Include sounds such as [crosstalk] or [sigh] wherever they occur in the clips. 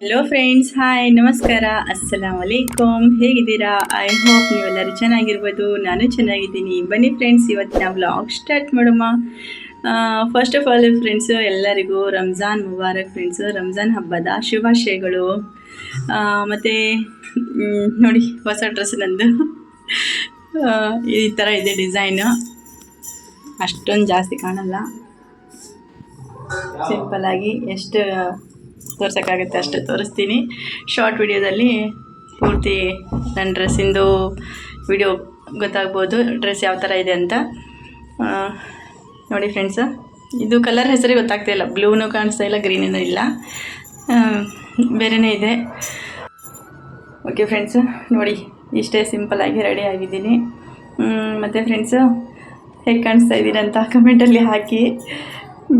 Hello friends hi ನಮಸ್ಕಾರ ಅಸ್ಸಲಾಂ ವಲೈಕುಮ್ ಹೇಗಿದ್ದೀರಾ? I hope ನೀವೆಲ್ಲರೂ ಚೆನ್ನಾಗಿರ್ಬೋದು. ನಾನು ಚೆನ್ನಾಗಿದ್ದೀನಿ. ಬನ್ನಿ ಫ್ರೆಂಡ್ಸ್ ಇವತ್ತಿನ ಬ್ಲಾಗ್ ಸ್ಟಾರ್ಟ್ ಮಾಡೋಣ. ಫಸ್ಟ್ ಆಫ್ ಆಲ್ ಫ್ರೆಂಡ್ಸು ಎಲ್ಲರಿಗೂ ರಂಜಾನ್ ಮುಬಾರಕ್ ಫ್ರೆಂಡ್ಸು ರಂಜಾನ್ ಹಬ್ಬದ ಶುಭಾಶಯಗಳು. ಮತ್ತು ನೋಡಿ, ಹೊಸ ಡ್ರೆಸ್ ನಂದು. ಈ ಥರ ಇದೆ ಡಿಸೈನು ಅಷ್ಟೊಂದು ಜಾಸ್ತಿ ಕಾಣಲ್ಲ. ಸಿಂಪಲ್ಲಾಗಿ ಎಷ್ಟು ತೋರ್ಸೋಕ್ಕಾಗುತ್ತೆ ಅಷ್ಟು ತೋರಿಸ್ತೀನಿ. ಶಾರ್ಟ್ ವಿಡಿಯೋದಲ್ಲಿ ಪೂರ್ತಿ ನನ್ನ ಡ್ರೆಸ್ಸಿಂದು ವಿಡಿಯೋ ಗೊತ್ತಾಗ್ಬೋದು ಡ್ರೆಸ್ ಯಾವ ಥರ ಇದೆ ಅಂತ. ನೋಡಿ ಫ್ರೆಂಡ್ಸ್ ಇದು ಕಲರ್ ಹೆಸರೇ ಗೊತ್ತಾಗ್ತಾ ಇಲ್ಲ. ಬ್ಲೂನೂ ಕಾಣಿಸ್ತಾ ಇಲ್ಲ ಗ್ರೀನೂ ಇಲ್ಲ. ಬೇರೆಯೇ ಇದೆ. ಓಕೆ ಫ್ರೆಂಡ್ಸು ನೋಡಿ ಇಷ್ಟೇ ಸಿಂಪಲ್ಲಾಗಿ ರೆಡಿ ಆಗಿದ್ದೀನಿ. ಮತ್ತು ಫ್ರೆಂಡ್ಸು ಹೇಗೆ ಕಾಣಿಸ್ತಾ ಇದ್ದೀನಿ ಅಂತ ಕಮೆಂಟಲ್ಲಿ ಹಾಕಿ.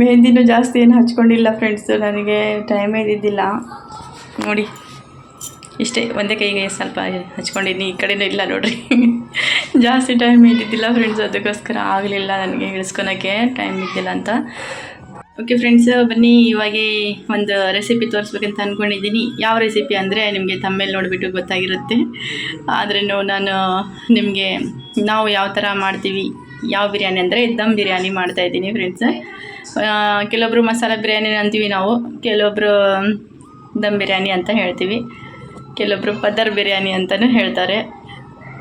ಮೆಹಂದಿನೂ ಜಾಸ್ತಿ ಏನು ಹಚ್ಕೊಂಡಿಲ್ಲ ಫ್ರೆಂಡ್ಸು ನನಗೆ ಟೈಮೇ ಇದ್ದಿದ್ದಿಲ್ಲ. ನೋಡಿ, ಇಷ್ಟೇ, ಒಂದೇ ಕೈಗೆ ಸ್ವಲ್ಪ ಹಚ್ಕೊಂಡಿದ್ದೀನಿ ಈ ಕಡೆನೂ ಇಲ್ಲ ನೋಡ್ರಿ. [laughs] ಜಾಸ್ತಿ ಟೈಮ್ ಇದ್ದಿದ್ದಿಲ್ಲ ಫ್ರೆಂಡ್ಸ್, ಅದಕ್ಕೋಸ್ಕರ ಆಗಲಿಲ್ಲ ನನಗೆ ಇಳಿಸ್ಕೊಳಕ್ಕೆ ಟೈಮ್ ಇದ್ದಿಲ್ಲ ಅಂತ. ಓಕೆ ಫ್ರೆಂಡ್ಸ್ ಬನ್ನಿ, ಇವಾಗ ಒಂದು ರೆಸಿಪಿ ತೋರಿಸ್ಬೇಕಂತ ಅಂದ್ಕೊಂಡಿದ್ದೀನಿ ಯಾವ ರೆಸಿಪಿ ಅಂದರೆ ನಿಮಗೆ ತಮ್ಮೇಲೆ ನೋಡಿಬಿಟ್ಟು ಗೊತ್ತಾಗಿರುತ್ತೆ. ಆದ್ರೂ ನಾನು ನಿಮಗೆ ನಾವು ಯಾವ ಥರ ಮಾಡ್ತೀವಿ, ಯಾವ ಬಿರಿಯಾನಿ ಅಂದರೆ ದಮ್ ಬಿರಿಯಾನಿ ಮಾಡ್ತಾಯಿದ್ದೀನಿ ಫ್ರೆಂಡ್ಸ್ ಕೆಲವೊಬ್ರು ಮಸಾಲೆ ಬಿರಿಯಾನಿ ಅಂತೀವಿ ನಾವು ಕೆಲವೊಬ್ಬರು ದಮ್ ಬಿರಿಯಾನಿ ಅಂತ ಹೇಳ್ತೀವಿ ಕೆಲವೊಬ್ಬರು ಪದರ್ ಬಿರಿಯಾನಿ ಅಂತಲೂ ಹೇಳ್ತಾರೆ.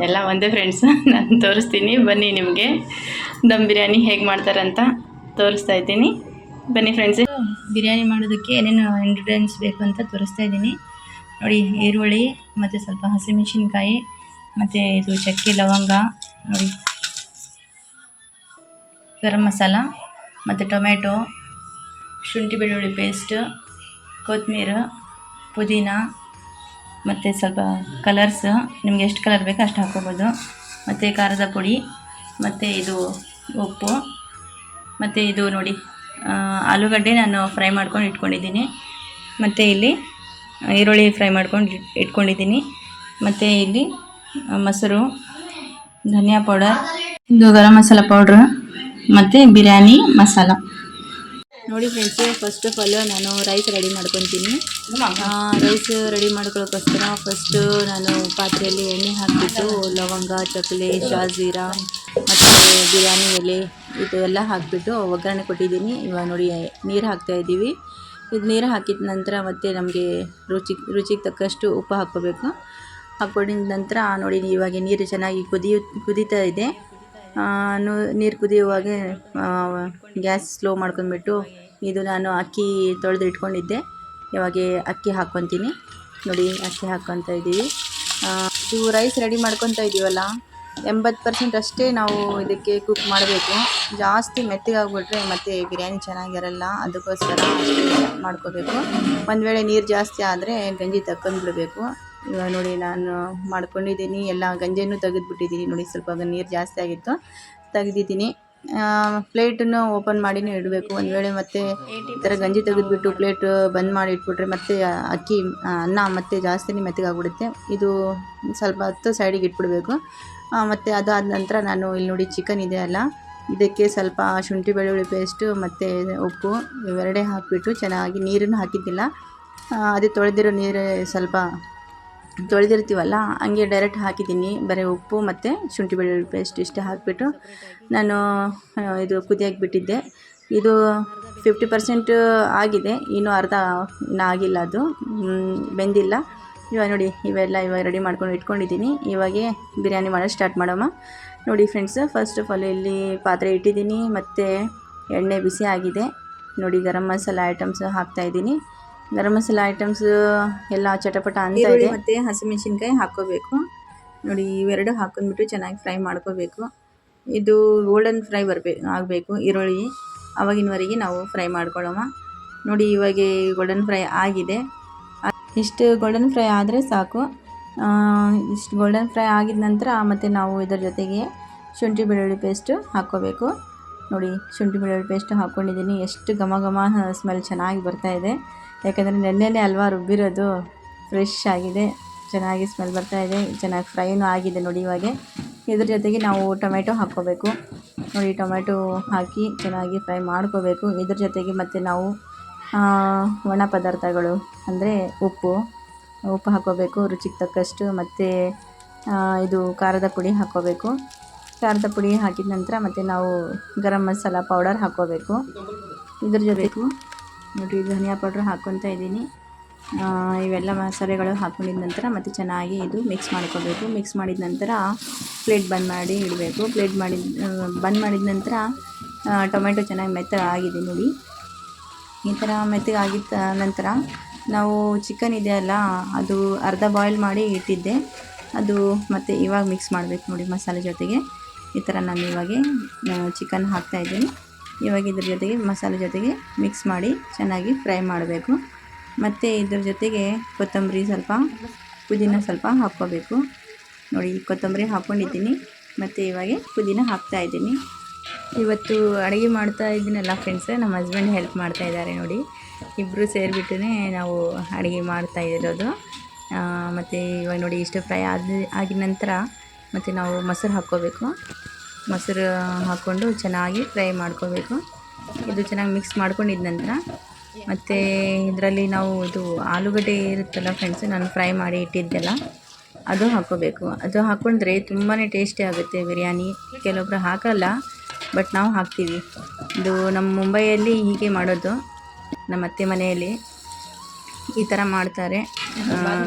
ಎಲ್ಲ ಒಂದೇ ಫ್ರೆಂಡ್ಸ್ [laughs] ನಾನು ತೋರಿಸ್ತೀನಿ, ಬನ್ನಿ ನಿಮಗೆ ದಮ್ ಬಿರಿಯಾನಿ ಹೇಗೆ ಮಾಡ್ತಾರೆ ಅಂತ ತೋರಿಸ್ತಾ ಇದ್ದೀನಿ. ಬನ್ನಿ ಫ್ರೆಂಡ್ಸ್ ಬಿರಿಯಾನಿ ಮಾಡೋದಕ್ಕೆ ಏನೇನು ಇಂಗ್ರೀಡಿಯೆಂಟ್ಸ್ ಬೇಕು ಅಂತ ತೋರಿಸ್ತಾ ಇದ್ದೀನಿ. ನೋಡಿ, ಈರುಳ್ಳಿ, ಮತ್ತು ಸ್ವಲ್ಪ ಹಸಿಮೆಣಸಿನ್ಕಾಯಿ, ಮತ್ತು ಇದು ಚಕ್ಕೆ ಲವಂಗ, ನೋಡಿ. ಗರಂ ಮಸಾಲ. ಮತ್ತು ಟೊಮೆಟೊ ಶುಂಠಿ ಬೆಳ್ಳುಳ್ಳಿ ಪೇಸ್ಟ್, ಕೊತ್ತಂಬರಿ, ಪುದೀನ ಮತ್ತು ಸ್ವಲ್ಪ ಕಲರ್ಸ್ ನಿಮ್ಗೆ ಎಷ್ಟು ಕಲರ್ ಬೇಕೋ ಅಷ್ಟು ಹಾಕ್ಕೋಬೋದು. ಮತ್ತು ಖಾರದ ಪುಡಿ, ಮತ್ತು ಇದು ಉಪ್ಪು, ಮತ್ತು ಇದು ನೋಡಿ ಆಲೂಗಡ್ಡೆ ನಾನು ಫ್ರೈ ಮಾಡ್ಕೊಂಡು ಇಟ್ಕೊಂಡಿದ್ದೀನಿ. ಮತ್ತು ಇಲ್ಲಿ ಈರುಳ್ಳಿ ಫ್ರೈ ಮಾಡ್ಕೊಂಡು ಇಟ್ಕೊಂಡಿದ್ದೀನಿ. ಮತ್ತು ಇಲ್ಲಿ ಮೊಸರು, ಧನಿಯಾ ಪೌಡರ್ ಇದು ಗರಂ ಮಸಾಲ ಪೌಡ್ರ್ ಮತ್ತು ಬಿರಿಯಾನಿ, ಮಸಾಲ. ನೋಡಿ ಫ್ರೆಂಡ್ಸು ಫಸ್ಟ್ ಆಫ್ ಆಲ್ ನಾನು ರೈಸ್ ರೆಡಿ ಮಾಡ್ಕೊತೀನಿ. ರೈಸ್ ರೆಡಿ ಮಾಡ್ಕೊಳ್ಳೋಕ್ಕೋಸ್ಕರ ಫಸ್ಟು ನಾನು ಪಾತ್ರೆಯಲ್ಲಿ ಎಣ್ಣೆ ಹಾಕಿಬಿಟ್ಟು ಲವಂಗ, ಚಕ್ಲಿ ಶಾಜೀರಾ ಮತ್ತು ಬಿರಿಯಾನಿ ಎಲೆ ಇದು ಎಲ್ಲ ಹಾಕಿಬಿಟ್ಟು ಒಗ್ಗರಣೆ ಕೊಟ್ಟಿದ್ದೀನಿ. ಇವಾಗ ನೋಡಿ, ನೀರು ಹಾಕ್ತಾ ಇದ್ದೀವಿ. ಇದು ನೀರು ಹಾಕಿದ ನಂತರ ಮತ್ತೆ ನಮಗೆ ರುಚಿ, ರುಚಿಗೆ ತಕ್ಕಷ್ಟು ಉಪ್ಪು ಹಾಕ್ಕೋಬೇಕು. ಹಾಕ್ಕೊಂಡಿದ ನಂತರ ನೋಡಿ, ಇವಾಗ ನೀರು ಚೆನ್ನಾಗಿ ಕುದಿಯು, ಕುದೀತಾ ಇದೆ. ನೀರು ಕುದಿಯುವಾಗ ಗ್ಯಾಸ್ ಸ್ಲೋ ಮಾಡ್ಕೊಂಡ್ಬಿಟ್ಟು ಇದು ನಾನು ಅಕ್ಕಿ ತೊಳೆದು ಇಟ್ಕೊಂಡಿದ್ದೆ. ಇವಾಗ ಅಕ್ಕಿ ಹಾಕ್ಕೊತೀನಿ. ನೋಡಿ, ಅಕ್ಕಿ ಹಾಕ್ಕೊತಾ ಇದ್ದೀವಿ. ಇದು ರೈಸ್ ರೆಡಿ ಮಾಡ್ಕೊತಾ ಇದ್ದೀವಲ್ಲ ಎಂಬತ್ತು ಪರ್ಸೆಂಟ್ ಅಷ್ಟೇ ನಾವು ಇದಕ್ಕೆ ಕುಕ್ ಮಾಡಬೇಕು. ಜಾಸ್ತಿ ಮೆತ್ತಗಾಗ್ಬಿಟ್ರೆ ಮತ್ತು ಬಿರಿಯಾನಿ ಚೆನ್ನಾಗಿರಲ್ಲ, ಅದಕ್ಕೋಸ್ಕರ ಮಾಡ್ಕೋಬೇಕು. ಒಂದು ವೇಳೆ ನೀರು ಜಾಸ್ತಿ ಆದರೆ ಗಂಜಿ ತಕ್ಕೊಂಡ್ಬಿಡ್ಬೇಕು. ಇವಾಗ ನೋಡಿ ನಾನು ಮಾಡ್ಕೊಂಡಿದ್ದೀನಿ. ಎಲ್ಲ ಗಂಜಿಯನ್ನು ತೆಗೆದುಬಿಟ್ಟಿದ್ದೀನಿ. ನೋಡಿ ಸ್ವಲ್ಪ ನೀರು ಜಾಸ್ತಿ ಆಗಿತ್ತು. ತೆಗೆದಿದ್ದೀನಿ. ಪ್ಲೇಟನ್ನು ಓಪನ್ ಮಾಡಿನೂ ಇಡಬೇಕು. ಒಂದು ವೇಳೆ ಮತ್ತೆ ಈ ಥರ ಗಂಜಿ ತೆಗೆದುಬಿಟ್ಟು ಪ್ಲೇಟ್ ಬಂದ್ ಮಾಡಿ ಇಟ್ಬಿಟ್ರೆ ಮತ್ತೆ ಅಕ್ಕಿ ಅನ್ನ ಮತ್ತೆ ಜಾಸ್ತಿನೇ ಮೆತ್ತಗಾಗ್ಬಿಡುತ್ತೆ. ಇದು ಸ್ವಲ್ಪ ಹೊತ್ತು ಸೈಡಿಗೆ ಇಟ್ಬಿಡಬೇಕು. ಮತ್ತು ಅದಾದ ನಂತರ ನಾನು ಇಲ್ಲಿ ನೋಡಿ ಚಿಕನ್ ಇದೆ ಅಲ್ಲ. ಇದಕ್ಕೆ ಸ್ವಲ್ಪ ಶುಂಠಿ ಬೆಳ್ಳುಳ್ಳಿ ಪೇಸ್ಟು ಮತ್ತು ಉಪ್ಪು ಇವೆರಡೇ ಹಾಕಿಬಿಟ್ಟು ಚೆನ್ನಾಗಿ ನೀರನ್ನು ಹಾಕಿದ್ದಿಲ್ಲ. ಅದೇ ತೊಳೆದಿರೋ ನೀರು ಸ್ವಲ್ಪ ತೊಳೆದಿರ್ತೀವಲ್ಲ, ಹಂಗೆ ಡೈರೆಕ್ಟ್ ಹಾಕಿದ್ದೀನಿ. ಬರೀ ಉಪ್ಪು ಮತ್ತು ಶುಂಠಿ ಬೆಳ್ಳುಳ್ಳಿ ಪೇಸ್ಟ್ ಇಷ್ಟೇ ಹಾಕಿಬಿಟ್ಟು ನಾನು ಇದು ಕುದಿಯಕ್ಕೆ ಬಿಟ್ಟಿದ್ದೆ. ಇದು ಫಿಫ್ಟಿ ಪರ್ಸೆಂಟ್ ಆಗಿದೆ. ಇನ್ನೂ ಅರ್ಧ ಇನ್ನೂ ಆಗಿಲ್ಲ ಅದು. ಬೆಂದಿಲ್ಲ. ಇವಾಗ ನೋಡಿ, ಇವೆಲ್ಲ ಇವಾಗ ರೆಡಿ ಮಾಡ್ಕೊಂಡು ಇಟ್ಕೊಂಡಿದ್ದೀನಿ. ಇವಾಗೆ ಬಿರಿಯಾನಿ ಮಾಡೋದು ಸ್ಟಾರ್ಟ್ ಮಾಡೋಮ್ಮ ನೋಡಿ ಫ್ರೆಂಡ್ಸ್ ಫಸ್ಟ್ ಆಫ್ ಆಲ್ ಇಲ್ಲಿ ಪಾತ್ರೆ ಇಟ್ಟಿದ್ದೀನಿ. ಮತ್ತು ಎಣ್ಣೆ ಬಿಸಿ ಆಗಿದೆ. ನೋಡಿ ಗರಂ ಮಸಾಲ ಐಟಮ್ಸ್ ಹಾಕ್ತಾ ಇದ್ದೀನಿ. ಗರಂ ಮಸಾಲ ಐಟಮ್ಸ್ ಎಲ್ಲ ಚಟಪಟ ಅಂತ ಇದೆ. ಮತ್ತು ಹಸಿಮೆಣಸಿನ್ಕಾಯಿ ಹಾಕ್ಕೋಬೇಕು. ನೋಡಿ ಇವೆರಡು ಹಾಕೊಂಡ್ಬಿಟ್ಟು ಚೆನ್ನಾಗಿ ಫ್ರೈ ಮಾಡ್ಕೋಬೇಕು. ಇದು ಗೋಲ್ಡನ್ ಫ್ರೈ ಬರಬೇಕು ಆಗಬೇಕು ಈರುಳ್ಳಿ. ಆವಾಗಿನವರೆಗೆ ನಾವು ಫ್ರೈ ಮಾಡ್ಕೊಳ್ಳೋಣ ನೋಡಿ ಇವಾಗ ಗೋಲ್ಡನ್ ಫ್ರೈ ಆಗಿದೆ. ಇಷ್ಟು ಗೋಲ್ಡನ್ ಫ್ರೈ ಆದರೆ ಸಾಕು. ಆ, ಇಷ್ಟು ಗೋಲ್ಡನ್ ಫ್ರೈ ಆಗಿದ ನಂತರ ಮತ್ತು ನಾವು ಇದರ ಜೊತೆಗೆ ಶುಂಠಿ ಬೆಳ್ಳುಳ್ಳಿ ಪೇಸ್ಟು ಹಾಕ್ಕೋಬೇಕು. ನೋಡಿ ಶುಂಠಿ ಬೆಳ್ಳುಳ್ಳಿ ಪೇಸ್ಟ್ ಹಾಕ್ಕೊಂಡಿದ್ದೀನಿ ಎಷ್ಟು ಘಮ ಘಮ ಸ್ಮೆಲ್ ಚೆನ್ನಾಗಿ ಬರ್ತಾ ಇದೆ. ಯಾಕಂದರೆ ನೆನ್ನೆನೇ ಅಲ್ವಾ ರುಬ್ಬಿರೋದು? ಫ್ರೆಶ್ ಆಗಿದೆ. ಚೆನ್ನಾಗಿ ಸ್ಮೆಲ್ ಬರ್ತಾ ಇದೆ. ಚೆನ್ನಾಗಿ ಫ್ರೈನೂ ಆಗಿದೆ ನೋಡಿ ಇವಾಗ. ಇದ್ರ ಜೊತೆಗೆ ನಾವು ಟೊಮೆಟೊ ಹಾಕ್ಕೋಬೇಕು. ನೋಡಿ ಟೊಮೆಟೊ ಹಾಕಿ ಚೆನ್ನಾಗಿ ಫ್ರೈ ಮಾಡ್ಕೋಬೇಕು. ಇದ್ರ ಜೊತೆಗೆ ಮತ್ತು ನಾವು ಒಣ ಪದಾರ್ಥಗಳು, ಅಂದರೆ ಉಪ್ಪು ಉಪ್ಪು ಹಾಕ್ಕೋಬೇಕು, ರುಚಿಗೆ ತಕ್ಕಷ್ಟು ಮತ್ತು ಇದು ಖಾರದ ಪುಡಿ ಹಾಕ್ಕೋಬೇಕು. ಖಾರದ ಪುಡಿ ಹಾಕಿದ ನಂತರ ಮತ್ತು ನಾವು ಗರಂ ಮಸಾಲ ಪೌಡರ್ ಹಾಕ್ಕೋಬೇಕು. ಇದ್ರ ಜೊತೆಗೂ ನೋಡಿ, ಧನಿಯಾ ಪೌಡ್ರ್ ಹಾಕ್ಕೊತಾ ಇದ್ದೀನಿ. ಇವೆಲ್ಲ ಮಸಾಲೆಗಳು ಹಾಕ್ಕೊಂಡಿದ ನಂತರ ಮತ್ತು ಚೆನ್ನಾಗಿ ಇದು ಮಿಕ್ಸ್ ಮಾಡ್ಕೋಬೇಕು. ಮಿಕ್ಸ್ ಮಾಡಿದ ನಂತರ ಪ್ಲೇಟ್ ಬಂದ್ ಮಾಡಿ ಇಡಬೇಕು. ಪ್ಲೇಟ್ ಮಾಡಿದ ಬಂದ್ ಮಾಡಿದ ನಂತರ ಟೊಮೆಟೊ ಚೆನ್ನಾಗಿ ಮೆತ್ತ ಆಗಿದೆ ನೋಡಿ. ಈ ಥರ ಮೆತ್ತಗೆ ಆಗಿದ್ದ ನಂತರ ನಾವು ಚಿಕನ್ ಇದೆಯಲ್ಲ ಅದು ಅರ್ಧ ಬಾಯ್ಲ್ ಮಾಡಿ ಇಟ್ಟಿದ್ದೆ. ಅದು ಮತ್ತು ಇವಾಗ ಮಿಕ್ಸ್ ಮಾಡಬೇಕು ನೋಡಿ ಮಸಾಲೆ ಜೊತೆಗೆ. ಈ ಥರ ನಾನು ಇವಾಗೆ ಚಿಕನ್ ಹಾಕ್ತಾಯಿದ್ದೀನಿ ಇವಾಗ ಇದ್ರ ಜೊತೆಗೆ ಮಸಾಲೆ ಜೊತೆಗೆ ಮಿಕ್ಸ್ ಮಾಡಿ ಚೆನ್ನಾಗಿ ಫ್ರೈ ಮಾಡಬೇಕು. ಮತ್ತು ಇದ್ರ ಜೊತೆಗೆ ಕೊತ್ತಂಬರಿ ಸ್ವಲ್ಪ, ಪುದೀನ ಸ್ವಲ್ಪ ಹಾಕ್ಕೋಬೇಕು. ನೋಡಿ ಕೊತ್ತಂಬರಿ ಹಾಕ್ಕೊಂಡಿದ್ದೀನಿ ಮತ್ತು ಇವಾಗ ಪುದೀನ ಹಾಕ್ತಾಯಿದ್ದೀನಿ ಇವತ್ತು ಅಡುಗೆ ಮಾಡ್ತಾ ಇದ್ದೀನಲ್ಲ ಫ್ರೆಂಡ್ಸ್ ನಮ್ಮ ಹಸ್ಬೆಂಡ್ ಹೆಲ್ಪ್ ಮಾಡ್ತಾ ಇದ್ದಾರೆ ನೋಡಿ. ಇಬ್ಬರು ಸೇರಿಬಿಟ್ಟು ನಾವು ಅಡುಗೆ ಮಾಡ್ತಾ ಇರೋದು. ಮತ್ತು ಇವಾಗ ನೋಡಿ, ಇಷ್ಟು ಫ್ರೈ ಆದ ಆಗಿದ ನಂತರ ಮತ್ತು ನಾವು ಮೊಸರು ಹಾಕ್ಕೋಬೇಕು. ಮೊಸರು ಹಾಕ್ಕೊಂಡು ಚೆನ್ನಾಗಿ ಫ್ರೈ ಮಾಡ್ಕೋಬೇಕು. ಇದು ಚೆನ್ನಾಗಿ ಮಿಕ್ಸ್ ಮಾಡ್ಕೊಂಡಿದ್ದ ನಂತರ ಮತ್ತು ಇದರಲ್ಲಿ ನಾವು ಇದು ಆಲೂಗಡ್ಡೆ ಇರುತ್ತಲ್ಲ ಫ್ರೆಂಡ್ಸ್ ನಾನು ಫ್ರೈ ಮಾಡಿ ಇಟ್ಟಿದ್ದೆಲ್ಲ, ಅದು ಹಾಕ್ಕೋಬೇಕು. ಅದು ಹಾಕ್ಕೊಂಡ್ರೆ ತುಂಬಾ ಟೇಸ್ಟಿ ಆಗುತ್ತೆ ಬಿರಿಯಾನಿ. ಕೆಲವೊಬ್ಬರು ಹಾಕಲ್ಲ ಬಟ್ ನಾವು ಹಾಕ್ತೀವಿ. ಇದು ನಮ್ಮ ಮುಂಬೈಯಲ್ಲಿ ಹೀಗೆ ಮಾಡೋದು. ನಮ್ಮ ಅತ್ತೆ ಮನೆಯಲ್ಲಿ ಈ ಥರ ಮಾಡ್ತಾರೆ.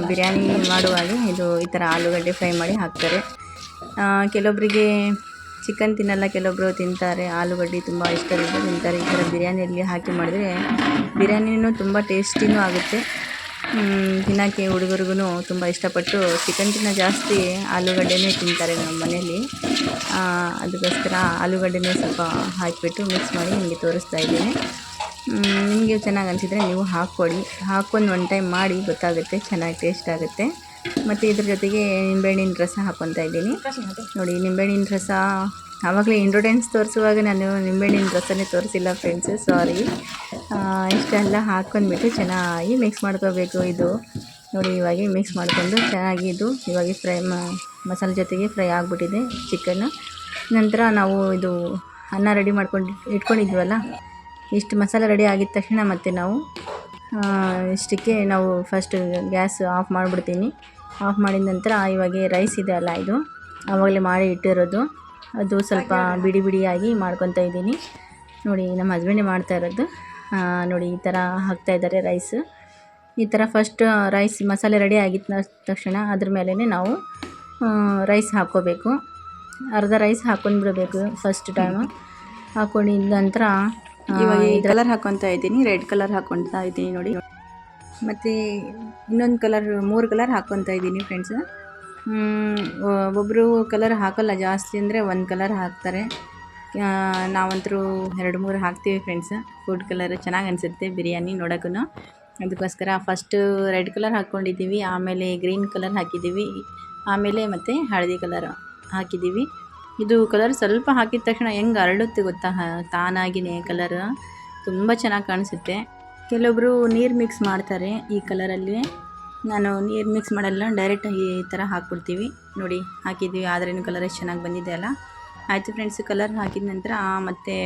ಬಿರಿಯಾನಿ ಮಾಡುವಾಗ ಇದು ಈ ಥರ ಆಲೂಗಡ್ಡೆ ಫ್ರೈ ಮಾಡಿ ಹಾಕ್ತಾರೆ. ಕೆಲವೊಬ್ಬರಿಗೆ ಚಿಕನ್ ತಿನ್ನಲ್ಲ ಕೆಲವೊಬ್ಬರು ತಿಂತಾರೆ, ಆಲೂಗಡ್ಡೆ ತುಂಬ ಇಷ್ಟದಿಂದ ತಿಂತಾರೆ. ಈ ಥರ ಬಿರಿಯಾನಿಯಲ್ಲಿ ಹಾಕಿ ಮಾಡಿದರೆ ಬಿರಿಯಾನಿನೂ ತುಂಬ ಟೇಸ್ಟಿನೂ ಆಗುತ್ತೆ. ತಿನ್ನೋಕ್ಕೆ ಹುಡುಗರಿಗೂ ತುಂಬ ಇಷ್ಟಪಟ್ಟು ಚಿಕನ್ಗಿಂತ ಜಾಸ್ತಿ ಆಲೂಗಡ್ಡೆನೇ ತಿಂತಾರೆ ನಮ್ಮ ಮನೆಯಲ್ಲಿ. ಅದಕ್ಕೋಸ್ಕರ ಆಲೂಗಡ್ಡೆನೇ ಸ್ವಲ್ಪ ಹಾಕಿಬಿಟ್ಟು ಮಿಕ್ಸ್ ಮಾಡಿ ನಿಮಗೆ ತೋರಿಸ್ತಾ ಇದ್ದೀನಿ. ನಿಮಗೆ ಚೆನ್ನಾಗಿ ಅನಿಸಿದರೆ ನೀವು ಹಾಕ್ಕೊಡಿ. ಹಾಕ್ಕೊಂಡು ಒನ್ ಟೈಮ್ ಮಾಡಿ ಗೊತ್ತಾಗುತ್ತೆ, ಚೆನ್ನಾಗಿ ಟೇಸ್ಟ್ ಆಗುತ್ತೆ. ಮತ್ತು ಇದ್ರ ಜೊತೆಗೆ ನಿಂಬೆಹಣ್ಣಿನ ರಸ ಹಾಕ್ಕೊತಾ ಇದ್ದೀನಿ. ನೋಡಿ ನಿಂಬೆಹಣ್ಣಿನ ರಸ ಆವಾಗಲೇ ಇಂಟ್ರೊಡೆನ್ಸ್ ತೋರಿಸುವಾಗ ನಾನು ನಿಂಬೆಹಣ್ಣಿನ ರಸನೇ ತೋರಿಸಿಲ್ಲ ಫ್ರೆಂಡ್ಸು ಸಾರಿ ಇಷ್ಟೆಲ್ಲ ಹಾಕ್ಕೊಂಡ್ಬಿಟ್ಟು ಚೆನ್ನಾಗಿ ಮಿಕ್ಸ್ ಮಾಡ್ಕೋಬೇಕು ಇದು. ನೋಡಿ ಇವಾಗ ಮಿಕ್ಸ್ ಮಾಡಿಕೊಂಡು ಚೆನ್ನಾಗಿ ಇದು ಇವಾಗ ಫ್ರೈ ಮಸಾಲೆ ಜೊತೆಗೆ ಫ್ರೈ ಆಗಿಬಿಟ್ಟಿದೆ ಚಿಕನ್ನು ನಂತರ ನಾವು ಇದು ಅನ್ನ ರೆಡಿ ಮಾಡ್ಕೊಂಡು ಇಟ್ಕೊಂಡಿದ್ವಲ್ಲ ಇಷ್ಟು ಮಸಾಲೆ ರೆಡಿ ಆಗಿದ ತಕ್ಷಣ ಮತ್ತೆ ನಾವು ಇಷ್ಟಕ್ಕೆ ನಾವು ಫಸ್ಟ್ ಗ್ಯಾಸ್ ಆಫ್ ಮಾಡಿಬಿಡ್ತೀನಿ. ಆಫ್ ಮಾಡಿದ ನಂತರ ಇವಾಗ ರೈಸ್ ಇದೆ ಅಲ್ಲ ಇದು. ಆವಾಗಲೇ ಮಾಡಿ ಇಟ್ಟಿರೋದು. ಅದು ಸ್ವಲ್ಪ ಬಿಡಿ ಬಿಡಿಯಾಗಿ ಮಾಡ್ಕೊತಾ ಇದ್ದೀನಿ. ನೋಡಿ ನಮ್ಮ ಹಸ್ಬೆಂಡೇ ಮಾಡ್ತಾ ಇರೋದು. ನೋಡಿ ಈ ಥರ ಹಾಕ್ತಾ ಇದ್ದಾರೆ ರೈಸ್ ಈ ಥರ ಫಸ್ಟ್ ರೈಸ್ ಮಸಾಲೆ ರೆಡಿ ಆಗಿದ ತಕ್ಷಣ ಅದ್ರ ಮೇಲೇ ನಾವು ರೈಸ್ ಹಾಕ್ಕೋಬೇಕು. ಅರ್ಧ ರೈಸ್ ಹಾಕ್ಕೊಂಡ್ಬಿಡ್ಬೇಕು ಫಸ್ಟ್ ಟೈಮು ಹಾಕೊಂಡಿದ ನಂತರ ಇವಾಗ ಕಲರ್ ಹಾಕ್ಕೊತಾ ಇದ್ದೀನಿ. ರೆಡ್ ಕಲರ್ ಹಾಕ್ಕೊತಾ ಇದ್ದೀನಿ ನೋಡಿ. ಮತ್ತು ಇನ್ನೊಂದು ಕಲರ್ ಮೂರು ಕಲರ್ ಹಾಕ್ಕೊತಾ ಇದ್ದೀನಿ ಫ್ರೆಂಡ್ಸ್ ಒಬ್ಬರು ಕಲರ್ ಹಾಕಲ್ಲ ಜಾಸ್ತಿ ಅಂದರೆ ಒಂದು ಕಲರ್ ಹಾಕ್ತಾರೆ. ನಾವಂತರೂ ಎರಡು, ಮೂರು ಹಾಕ್ತೀವಿ ಫ್ರೆಂಡ್ಸ್ ಫುಡ್ ಕಲರ್ ಚೆನ್ನಾಗಿ ಅನಿಸುತ್ತೆ ಬಿರಿಯಾನಿ ನೋಡೋಕ್ಕೂ ಅದಕ್ಕೋಸ್ಕರ ಫಸ್ಟು ರೆಡ್ ಕಲರ್ ಹಾಕ್ಕೊಂಡಿದ್ದೀವಿ ಆಮೇಲೆ ಗ್ರೀನ್ ಕಲರ್ ಹಾಕಿದ್ದೀವಿ, ಆಮೇಲೆ ಮತ್ತು ಹಳದಿ ಕಲರ್ ಹಾಕಿದ್ದೀವಿ. ಇದು ಕಲರ್ ಸ್ವಲ್ಪ ಹಾಕಿದ ತಕ್ಷಣ ಹೆಂಗೆ ಅರಳುತ್ತೆ ಗೊತ್ತಾ? ತಾನಾಗಿನೇ ಕಲರ್ ತುಂಬ ಚೆನ್ನಾಗಿ ಕಾಣಿಸುತ್ತೆ. ಕೆಲವೊಬ್ಬರು ನೀರು ಮಿಕ್ಸ್ ಮಾಡ್ತಾರೆ ಈ ಕಲರಲ್ಲಿ ನಾನು ನೀರು ಮಿಕ್ಸ್ ಮಾಡಲ್ಲ ಡೈರೆಕ್ಟ್ ಈ ಥರ ಹಾಕ್ಬಿಡ್ತೀವಿ. ನೋಡಿ, ಹಾಕಿದ್ದೀವಿ, ಆದ್ರೇನು ಕಲರ್ ಎಷ್ಟು ಚೆನ್ನಾಗಿ ಬಂದಿದೆ ಅಲ್ಲ. ಆಯಿತು ಫ್ರೆಂಡ್ಸ್ ಕಲರ್ ಹಾಕಿದ ನಂತರ ಮತ್ತು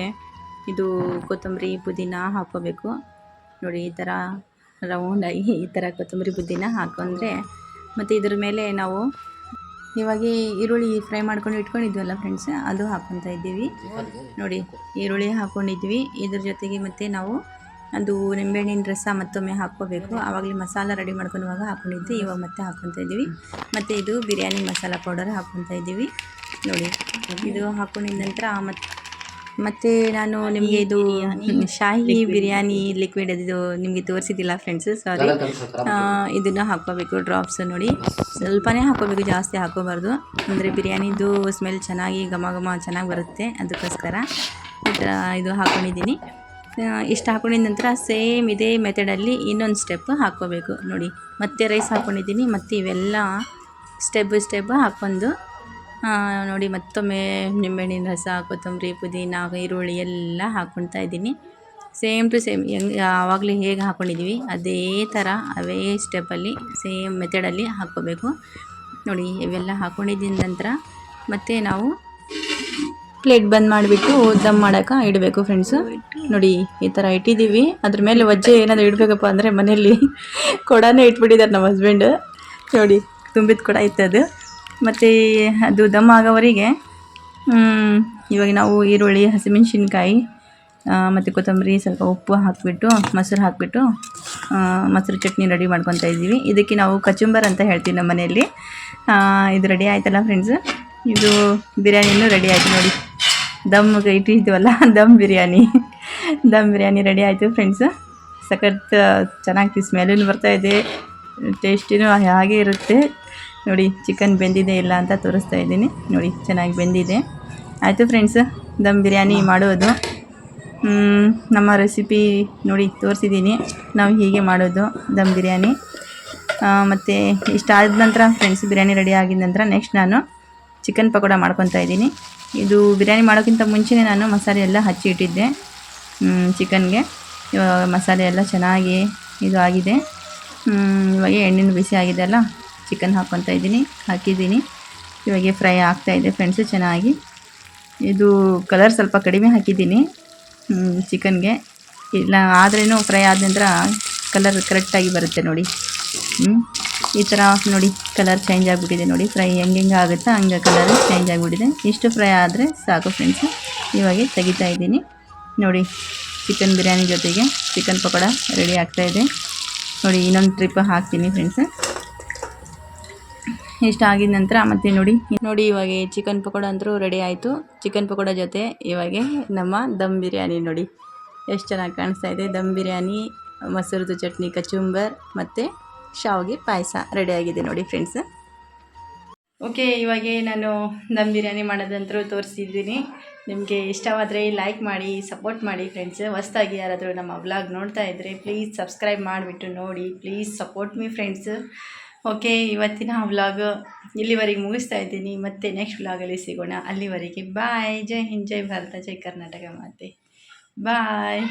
ಇದು ಕೊತ್ತಂಬರಿ ಪುದೀನ ಹಾಕ್ಕೋಬೇಕು. ನೋಡಿ, ಈ ಥರ ರೌಂಡಾಗಿ ಈ ಥರ ಕೊತ್ತಂಬರಿ ಪುದೀನ ಹಾಕೊಂಡ್ರೆ ಮತ್ತು ಇದ್ರ ಮೇಲೆ ನಾವು ಇವಾಗ ಈರುಳ್ಳಿ ಫ್ರೈ ಮಾಡ್ಕೊಂಡು ಇಟ್ಕೊಂಡಿದ್ವಲ್ಲ ಫ್ರೆಂಡ್ಸ್ ಅದು ಹಾಕ್ಕೊತಾ ಇದ್ದೀವಿ. ನೋಡಿ, ಈರುಳ್ಳಿ ಹಾಕ್ಕೊಂಡಿದ್ವಿ ಇದ್ರ ಜೊತೆಗೆ ಮತ್ತು ನಾವು ಅದು ನಿಂಬೆಹಣ್ಣಿನ ರಸ ಮತ್ತೊಮ್ಮೆ ಹಾಕ್ಕೋಬೇಕು. ಆವಾಗಲೇ ಮಸಾಲ ರೆಡಿ ಮಾಡ್ಕೊಳುವಾಗ ಹಾಕ್ಕೊಂಡಿದ್ದೆ ಇವಾಗ ಮತ್ತೆ ಹಾಕ್ಕೊತಾ ಇದ್ದೀವಿ. ಮತ್ತು ಇದು ಬಿರಿಯಾನಿ ಮಸಾಲ ಪೌಡರ್ ಹಾಕ್ಕೊತಾ ಇದ್ದೀವಿ. ನೋಡಿ ಇದು ಹಾಕ್ಕೊಂಡಿದ ನಂತರ ಮತ್ತು ಮತ್ತು ನಾನು ನಿಮಗೆ ಇದು ಶಾಹಿ ಬಿರಿಯಾನಿ ಲಿಕ್ವಿಡ್ ಅದು ನಿಮಗೆ ತೋರಿಸಿದ್ದಿಲ್ಲ ಫ್ರೆಂಡ್ಸ್ ಸಾರಿ ಇದನ್ನು ಹಾಕ್ಕೋಬೇಕು ಡ್ರಾಪ್ಸ್ ನೋಡಿ. ಸ್ವಲ್ಪನೇ ಹಾಕ್ಕೋಬೇಕು ಜಾಸ್ತಿ ಹಾಕೋಬಾರ್ದು ಅಂದರೆ ಬಿರಿಯಾನಿದು ಸ್ಮೆಲ್ ಚೆನ್ನಾಗಿ ಘಮ ಘಮ ಚೆನ್ನಾಗಿ ಬರುತ್ತೆ. ಅದಕ್ಕೋಸ್ಕರ ಈ ಥರ ಇದು ಹಾಕ್ಕೊಂಡಿದ್ದೀನಿ ಇಷ್ಟು ಹಾಕೊಂಡಿದ್ದ ನಂತರ ಸೇಮ್ ಇದೇ ಮೆಥಡಲ್ಲಿ ಇನ್ನೊಂದು ಸ್ಟೆಪ್ ಹಾಕ್ಕೋಬೇಕು. ನೋಡಿ, ಮತ್ತೆ ರೈಸ್ ಹಾಕ್ಕೊಂಡಿದ್ದೀನಿ ಮತ್ತು ಇವೆಲ್ಲ ಸ್ಟೆಪ್ ಬೈ ಸ್ಟೆಪ್ ಹಾಕ್ಕೊಂಡು ನೋಡಿ, ಮತ್ತೊಮ್ಮೆ ನಿಂಬೆಹಣ್ಣಿನ ರಸ, ಕೊತ್ತಂಬರಿ, ಪುದೀನ, ಈರುಳ್ಳಿ ಎಲ್ಲ ಹಾಕ್ಕೊಳ್ತಾ ಇದ್ದೀನಿ. ಸೇಮ್ ಟು ಸೇಮ್ ಹೆಂಗೆ ಆವಾಗಲೇ ಹೇಗೆ ಹಾಕ್ಕೊಂಡಿದ್ದೀವಿ ಅದೇ ಥರ ಅವೇ ಸ್ಟೆಪ್ಪಲ್ಲಿ ಸೇಮ್ ಮೆಥಡಲ್ಲಿ ಹಾಕ್ಕೋಬೇಕು. ನೋಡಿ, ಇವೆಲ್ಲ ಹಾಕ್ಕೊಂಡಿದ್ದ ನಂತರ ಮತ್ತು ನಾವು ಪ್ಲೇಟ್ ಬಂದ್ ಮಾಡಿಬಿಟ್ಟು ದಮ್ ಮಾಡೋಕೆ ಇಡಬೇಕು ಫ್ರೆಂಡ್ಸು ನೋಡಿ, ಈ ಥರ ಇಟ್ಟಿದ್ದೀವಿ. ಅದ್ರ ಮೇಲೆ ವಜ್ಜೆ ಏನಾದರೂ ಇಡಬೇಕಪ್ಪ ಅಂದರೆ ಮನೆಯಲ್ಲಿ [laughs] ಕೊಡನೇ ಇಟ್ಬಿಟ್ಟಿದ್ದಾರೆ ನಮ್ಮ ಹಸ್ಬೆಂಡ್ ನೋಡಿ, ತುಂಬಿದ ಕೊಡ ಅದು. ಮತ್ತು ಅದು ದಮ್ ಆಗೋವರಿಗೆ ಇವಾಗ ನಾವು ಈರುಳ್ಳಿ, ಹಸಿಮೆಣ್ಸಿನ್ಕಾಯಿ ಮತ್ತು ಕೊತ್ತಂಬರಿ, ಸ್ವಲ್ಪ ಉಪ್ಪು ಹಾಕಿಬಿಟ್ಟು, ಮೊಸರು ಹಾಕಿಬಿಟ್ಟು ಮೊಸರು ಚಟ್ನಿ ರೆಡಿ ಮಾಡ್ಕೊತಾ ಇದ್ದೀವಿ. ಇದಕ್ಕೆ ನಾವು ಕಚುಂಬರ್ ಅಂತ ಹೇಳ್ತೀವಿ ನಮ್ಮ ಮನೆಯಲ್ಲಿ. ಇದು ರೆಡಿ ಆಯ್ತಲ್ಲ ಫ್ರೆಂಡ್ಸ್ ಇದು ಬಿರಿಯಾನಿನೂ ರೆಡಿ ಆಯಿತು ನೋಡಿ. ದಮ್ಗೆ ಇಟ್ಟಿದ್ದೀವಲ್ಲ ದಮ್ ಬಿರಿಯಾನಿ. ದಮ್ ಬಿರಿಯಾನಿ ರೆಡಿ ಆಯಿತು ಫ್ರೆಂಡ್ಸ್ ಸಖತ್ ಚೆನ್ನಾಗಿ ಬರ್ತಾ ಇದೆ. ಟೇಸ್ಟಿನೂ ಹಾಗೆ ಇರುತ್ತೆ. ನೋಡಿ ಚಿಕನ್ ಬೆಂದಿದೆ ಇಲ್ಲ ಅಂತ ತೋರಿಸ್ತಾ ಇದ್ದೀನಿ. ನೋಡಿ, ಚೆನ್ನಾಗಿ ಬೆಂದಿದೆ. ಆಯಿತು ಫ್ರೆಂಡ್ಸ್ ದಮ್ ಬಿರಿಯಾನಿ ಮಾಡೋದು. ನಮ್ಮ ರೆಸಿಪಿ ನೋಡಿ ತೋರಿಸಿದ್ದೀನಿ. ನಾವು ಹೀಗೆ ಮಾಡೋದು, ದಮ್ ಬಿರಿಯಾನಿ. ಮತ್ತು ಇಷ್ಟ ಆದ ನಂತರ ಫ್ರೆಂಡ್ಸ್ ಬಿರಿಯಾನಿ ರೆಡಿ ಆಗಿದ ನಂತರ ನೆಕ್ಸ್ಟ್ ನಾನು ಚಿಕನ್ ಪಕೋಡ ಮಾಡ್ಕೊತಾ ಇದ್ದೀನಿ. ಇದು ಬಿರಿಯಾನಿ ಮಾಡೋಕ್ಕಿಂತ ಮುಂಚೆನೇ ನಾನು ಮಸಾಲೆ ಎಲ್ಲ ಹಚ್ಚಿ ಇಟ್ಟಿದ್ದೆ. ಚಿಕನ್ಗೆ. ಇವಾಗ ಮಸಾಲೆ ಎಲ್ಲ ಚೆನ್ನಾಗಿ ಇದು ಆಗಿದೆ. ಇವಾಗ ಎಣ್ಣೆನೂ ಬಿಸಿ ಆಗಿದೆ ಅಲ್ಲ? ಚಿಕನ್ ಹಾಕ್ಕೊತಾ ಇದ್ದೀನಿ, ಹಾಕಿದ್ದೀನಿ. ಇವಾಗ ಫ್ರೈ ಆಗ್ತಾ ಇದೆ ಫ್ರೆಂಡ್ಸು, ಚೆನ್ನಾಗಿ. ಇದು ಕಲರ್ ಸ್ವಲ್ಪ ಕಡಿಮೆ ಹಾಕಿದ್ದೀನಿ. ಚಿಕನ್ಗೆ. ಇಲ್ಲ ಆದ್ರೂ ಫ್ರೈ ಆದ ನಂತರ ಕಲರ್ ಕರೆಕ್ಟಾಗಿ ಬರುತ್ತೆ ನೋಡಿ. ಹ್ಮ್. ಈ ಥರ ನೋಡಿ ಕಲರ್ ಚೇಂಜ್ ಆಗಿಬಿಟ್ಟಿದೆ ನೋಡಿ. ಫ್ರೈ ಹೆಂಗೆ ಹೆಂಗೆ ಆಗುತ್ತಾ ಹಂಗೆ ಕಲರ್ ಚೇಂಜ್ ಆಗಿಬಿಟ್ಟಿದೆ. ಇಷ್ಟು ಫ್ರೈ ಆದರೆ ಸಾಕು ಫ್ರೆಂಡ್ಸು ಇವಾಗ ತೆಗಿತಾ ಇದ್ದೀನಿ. ನೋಡಿ, ಚಿಕನ್ ಬಿರಿಯಾನಿ ಜೊತೆಗೆ ಚಿಕನ್ ಪಕೋಡ ರೆಡಿ ಆಗ್ತಾಯಿದೆ ನೋಡಿ, ಇನ್ನೊಂದು ಟ್ರಿಪ್ ಹಾಕ್ತೀನಿ ಫ್ರೆಂಡ್ಸ್ ಇಷ್ಟ ಆಗಿದ ನಂತರ ಮತ್ತೆ ನೋಡಿ. ನೋಡಿ, ಇವಾಗ ಚಿಕನ್ ಪಕೋಡ ಅಂತೂ ರೆಡಿ ಆಯಿತು. ಚಿಕನ್ ಪಕೋಡ ಜೊತೆ ಇವಾಗ ನಮ್ಮ ದಮ್ ಬಿರಿಯಾನಿ ನೋಡಿ. ಎಷ್ಟು ಚೆನ್ನಾಗಿ ಕಾಣಿಸ್ತಾ ಇದೆ. ದಮ್ ಬಿರಿಯಾನಿ, ಮೊಸರದ್ದು ಚಟ್ನಿ, ಕಚುಂಬರ್ ಮತ್ತು ಶಾವಿಗೆ ಪಾಯಸ ರೆಡಿಯಾಗಿದೆ ನೋಡಿ ಫ್ರೆಂಡ್ಸ್ ಓಕೆ ಇವಾಗ ನಾನು ದಮ್ ಬಿರಿಯಾನಿ ಮಾಡೋದಂತರೂ ತೋರಿಸಿದ್ದೀನಿ. ನಿಮಗೆ ಇಷ್ಟವಾದರೆ ಲೈಕ್ ಮಾಡಿ ಸಪೋರ್ಟ್ ಮಾಡಿ ಫ್ರೆಂಡ್ಸ್ ಹೊಸ್ದಾಗಿ ಯಾರಾದರೂ ನಮ್ಮ ವ್ಲಾಗ್ ನೋಡ್ತಾ ಇದ್ದರೆ ಪ್ಲೀಸ್ ಸಬ್ಸ್ಕ್ರೈಬ್ ಮಾಡಿಬಿಟ್ಟು ನೋಡಿ please support me friends okay ಇವತ್ತಿನ ವ್ಲಾಗ್ ಇಲ್ಲಿವರೆಗೆ ಮುಗಿಸ್ತಾ ಇದ್ದೀನಿ. ಮತ್ತೆ ನೆಕ್ಸ್ಟ್ ವ್ಲಾಗಲ್ಲಿ ಸಿಗೋಣ. ಅಲ್ಲಿವರೆಗೆ ಬಾಯ್ ಜೈ ಹಿಂದ್, ಜೈ ಭಾರತ, ಜೈ ಕರ್ನಾಟಕ ಮಾತೆ. ಬಾಯ್